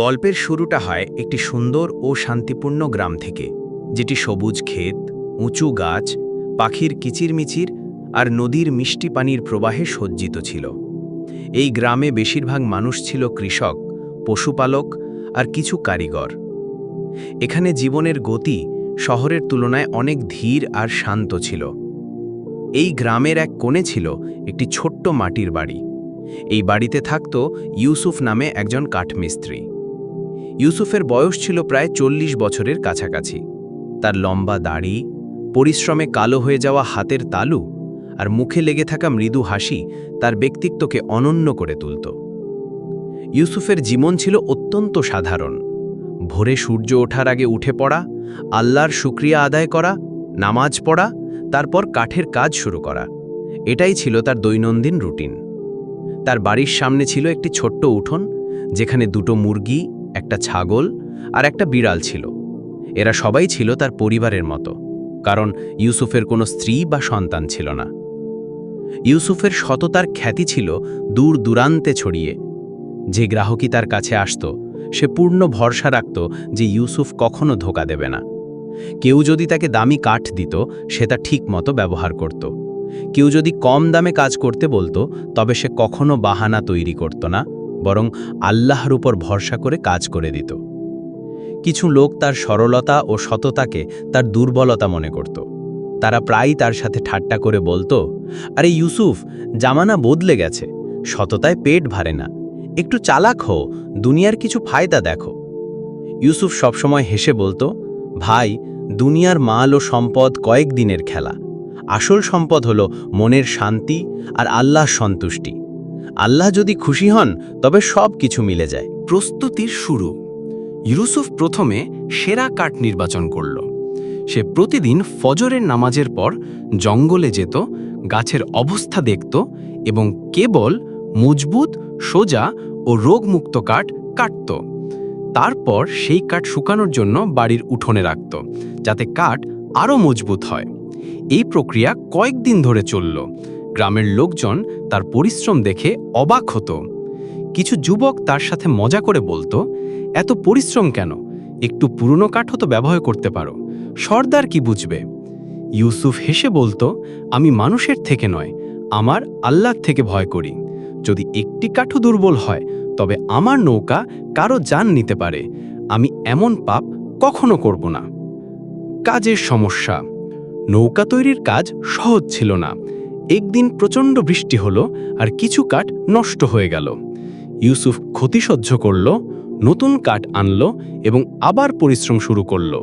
গল্পের শুরুটা হয় একটি সুন্দর ও শান্তিপূর্ণ গ্রাম থেকে, যেটি সবুজ ক্ষেত, উঁচু গাছ, পাখির কিচিরমিচির আর নদীর মিষ্টি পানির প্রবাহে সজ্জিত ছিল। এই গ্রামে বেশিরভাগ মানুষ ছিল কৃষক, পশুপালক আর কিছু কারিগর। এখানে জীবনের গতি শহরের তুলনায় অনেক ধীর আর শান্ত ছিল। এই গ্রামের এক কোণে ছিল একটি ছোট্ট মাটির বাড়ি। এই বাড়িতে থাকত ইউসুফ নামে একজন কাঠমিস্ত্রি। ইউসুফের বয়স ছিল প্রায় চল্লিশ বছরের কাছাকাছি। তার লম্বা দাড়ি, পরিশ্রমে কালো হয়ে যাওয়া হাতের তালু আর মুখে লেগে থাকা মৃদু হাসি তার ব্যক্তিত্বকে অনন্য করে তুলত। ইউসুফের জীবন ছিল অত্যন্ত সাধারণ। ভোরে সূর্য ওঠার আগে উঠে পড়া, আল্লাহর শুক্রিয়া আদায় করা, নামাজ পড়া, তারপর কাঠের কাজ শুরু করা। এটাই ছিল তার দৈনন্দিন রুটিন। তার বাড়ির সামনে ছিল একটি ছোট্ট উঠোন, যেখানে দুটো মুরগি একটা ছাগল আর একটা বিড়াল ছিল। এরা সবাই ছিল তার পরিবারের মতো, কারণ ইউসুফের কোনো স্ত্রী বা সন্তান ছিল না। ইউসুফের সততার খ্যাতি ছিল দূর দূরান্তে ছড়িয়ে। যে গ্রাহকই তার কাছে আসত, সে পূর্ণ ভরসা রাখত যে ইউসুফ কখনো ধোকা দেবে না। কেউ যদি তাকে দামি কাঠ দিত, সে তা ঠিক মতো ব্যবহার করত। কেউ যদি কম দামে কাজ করতে বলতো, তবে সে কখনো বাহানা তৈরি করত না। বরং আল্লাহর উপর ভরসা করে কাজ করে দিত। কিছু লোক তার সরলতা ও সততাকে তার দুর্বলতা মনে করত। তারা প্রায়ই তার সাথে ঠাট্টা করে বলতো, আরে ইউসুফ, জামানা বদলে গেছে, সততায় পেট ভারে না, একটু চালাক হো দুনিয়ার কিছু ফায়দা দেখো। ইউসুফ সবসময় হেসে বলতো, ভাই, দুনিয়ার মাল ও সম্পদ কয়েক দিনের খেলা। আসল সম্পদ হলো মনের শান্তি আর আল্লাহ সন্তুষ্টি। আল্লাহ যদি খুশি হন, তবে সব কিছু মিলে যায়। প্রস্তুতির শুরু। ইউসুফ প্রথমে সেরা কাঠ নির্বাচন করল। সে প্রতিদিন ফজরের নামাজের পর জঙ্গলে যেত, গাছের অবস্থা দেখত এবং কেবল মজবুত, সোজা ও রোগমুক্ত কাঠ কাটত। তারপর সেই কাঠ শুকানোর জন্য বাড়ির উঠোনে রাখত, যাতে কাঠ আরও মজবুত হয়। এই প্রক্রিয়া কয়েকদিন ধরে চলল। গ্রামের লোকজন তার পরিশ্রম দেখে অবাক হতো। কিছু যুবক তার সাথে মজা করে বলতো, এত পরিশ্রম কেন? একটু পুরনো কাঠও তো ব্যবহার করতে পারো। সর্দার কি বুঝবে? ইউসুফ হেসে বলতো, আমি মানুষের থেকে নয়, আমার আল্লাহ থেকে ভয় করি। যদি একটি কাঠও দুর্বল হয়, তবে আমার নৌকা কারও যান নিতে পারে। আমি এমন পাপ কখনো করব না। কাজের সমস্যা। নৌকা তৈরির কাজ সহজ ছিল না। একদিন প্রচণ্ড বৃষ্টি হলো আর কিছু কাঠ নষ্ট হয়ে গেল। ইউসুফ ক্ষতি সহ্য করল, নতুন কাঠ আনল এবং আবার পরিশ্রম শুরু করল।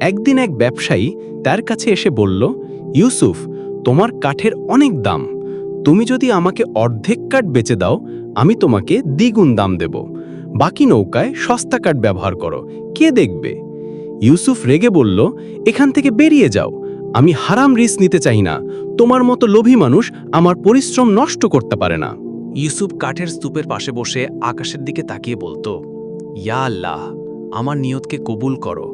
একদিন এক ব্যবসায়ী তার কাছে এসে বলল, ইউসুফ, তোমার কাঠের অনেক দাম। তুমি যদি আমাকে অর্ধেক কাঠ বেচে দাও, আমি তোমাকে দ্বিগুণ দাম দেব। বাকি নৌকায় সস্তা কাঠ ব্যবহার করো। কে দেখবে? ইউসুফ রেগে বলল, এখান থেকে বেরিয়ে যাও। আমি হারাম রিস নিতে চাই না। তোমার মতো লোভী মানুষ আমার পরিশ্রম নষ্ট করতে পারে না। ইউসুফ কাঠের স্তূপের পাশে বসে আকাশের দিকে তাকিয়ে বলতো, ইয়া আল্লাহ, আমার নিয়তকে কবুল করো।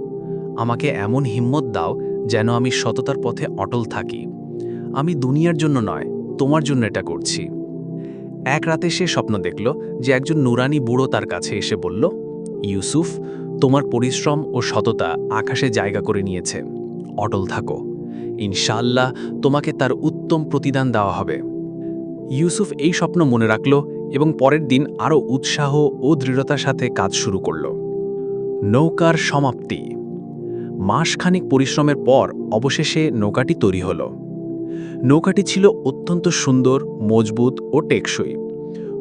আমাকে এমন হিম্মত দাও যেন আমি সততার পথে অটল থাকি। আমি দুনিয়ার জন্য নয়, তোমার জন্য এটা করছি। এক রাতে সে স্বপ্ন দেখল যে একজন নুরানি বুড়ো তার কাছে এসে বলল, ইউসুফ, তোমার পরিশ্রম ও সততা আকাশে জায়গা করে নিয়েছে। অটল থাকো। ইনশাআল্লাহ তোমাকে তার উত্তম প্রতিদান দেওয়া হবে। ইউসুফ এই স্বপ্ন মনে রাখল এবং পরের দিন আরও উৎসাহ ও দৃঢ়তার সাথে কাজ শুরু করল। নৌকার সমাপ্তি। মাসখানিক পরিশ্রমের পর অবশেষে নৌকাটি তৈরি হল। নৌকাটি ছিল অত্যন্ত সুন্দর, মজবুত ও টেকসই।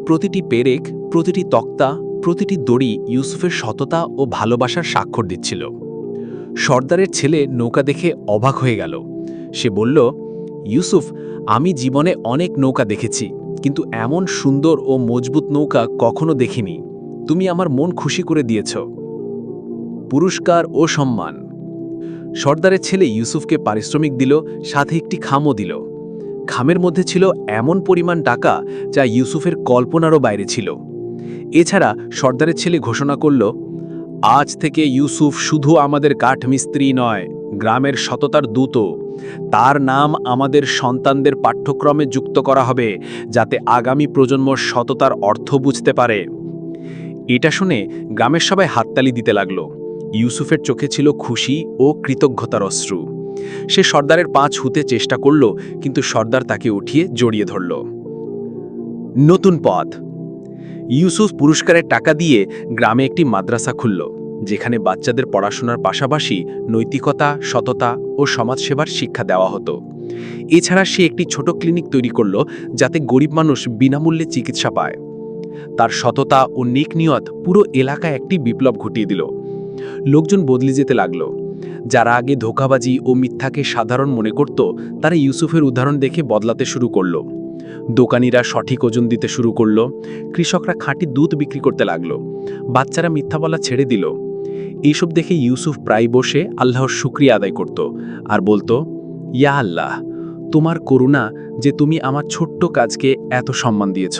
প্রতিটি পেরেক, প্রতিটি তক্তা, প্রতিটি দড়ি ইউসুফের সততা ও ভালোবাসার স্বাক্ষর দিচ্ছিল। সর্দারের ছেলে নৌকা দেখে অবাক হয়ে গেল। সে বলল, ইউসুফ, আমি জীবনে অনেক নৌকা দেখেছি, কিন্তু এমন সুন্দর ও মজবুত নৌকা কখনো দেখিনি। তুমি আমার মন খুশি করে দিয়েছ। পুরস্কার ও সম্মান। সর্দারের ছেলে ইউসুফকে পারিশ্রমিক দিল, সাথে একটি খামও দিল। খামের মধ্যে ছিল এমন পরিমাণ টাকা যা ইউসুফের কল্পনারও বাইরে ছিল। এছাড়া সর্দারের ছেলে ঘোষণা করল, আজ থেকে ইউসুফ শুধু আমাদের কাঠমিস্ত্রি নয় গ্রামের সততার দূত। তার নাম আমাদের সন্তানদের পাঠ্যক্রমে যুক্ত করা হবে, যাতে আগামী প্রজন্ম সততার অর্থ বুঝতে পারে। এটা শুনে গ্রামের সবাই হাততালি দিতে লাগল। ইউসুফের চোখে ছিল খুশি ও কৃতজ্ঞতার অশ্রু। সে সর্দারের পা ছুতে চেষ্টা করল, কিন্তু সর্দার তাকে উঠিয়ে জড়িয়ে ধরল। নতুন পথ। ইউসুফ পুরস্কারের টাকা দিয়ে গ্রামে একটি মাদ্রাসা খুলল। যেখানে বাচ্চাদের পড়াশোনার পাশাপাশি নৈতিকতা, সততা ও সমাজসেবার শিক্ষা দেওয়া হতো। এছাড়া সে একটি ছোট ক্লিনিক তৈরি করল যাতে গরিব মানুষ বিনামূল্যে চিকিৎসা পায়। তার সততা ও নিক নিয়ত পুরো এলাকায় একটি বিপ্লব ঘটিয়ে দিল। লোকজন বদলে যেতে লাগল। যারা আগে ধোকাবাজি ও মিথ্যাকে সাধারণ মনে করত, তারা ইউসুফের উদাহরণ দেখে বদলাতে শুরু করল। দোকানিরা সঠিক ওজন দিতে শুরু করল। কৃষকরা খাঁটি দুধ বিক্রি করতে লাগল। বাচ্চারা মিথ্যা বলা ছেড়ে দিল। এইসব দেখে ইউসুফ প্রায় বসে আল্লাহর শুক্রিয়া আদায় করত আর বলতো, ইয়া আল্লাহ, তোমার করুণা যে তুমি আমার ছোট্ট কাজকে এত সম্মান দিয়েছ।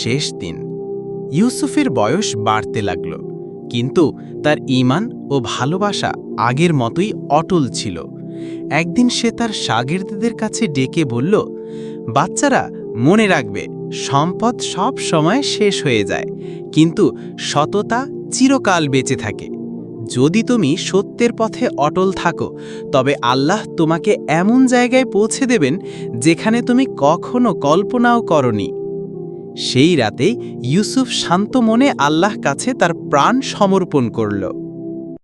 শেষ দিন। ইউসুফের বয়স বাড়তে লাগল, কিন্তু তার ঈমান ও ভালোবাসা আগের মতোই অটল ছিল। একদিন সে তার শাগির্দদের কাছে ডেকে বলল, বাচ্চারা, মনে রাখবে, সম্পদ সব সময় শেষ হয়ে যায়, কিন্তু সততা চিরকাল বেঁচে থাকে। যদি তুমি সত্যের পথে অটল থাকো, তবে আল্লাহ তোমাকে এমন জায়গায় পৌঁছে দেবেন যেখানে তুমি কখনো কল্পনাও করনি। সেই রাতে ইউসুফ শান্ত মনে আল্লাহ কাছে তার প্রাণ সমর্পণ করল।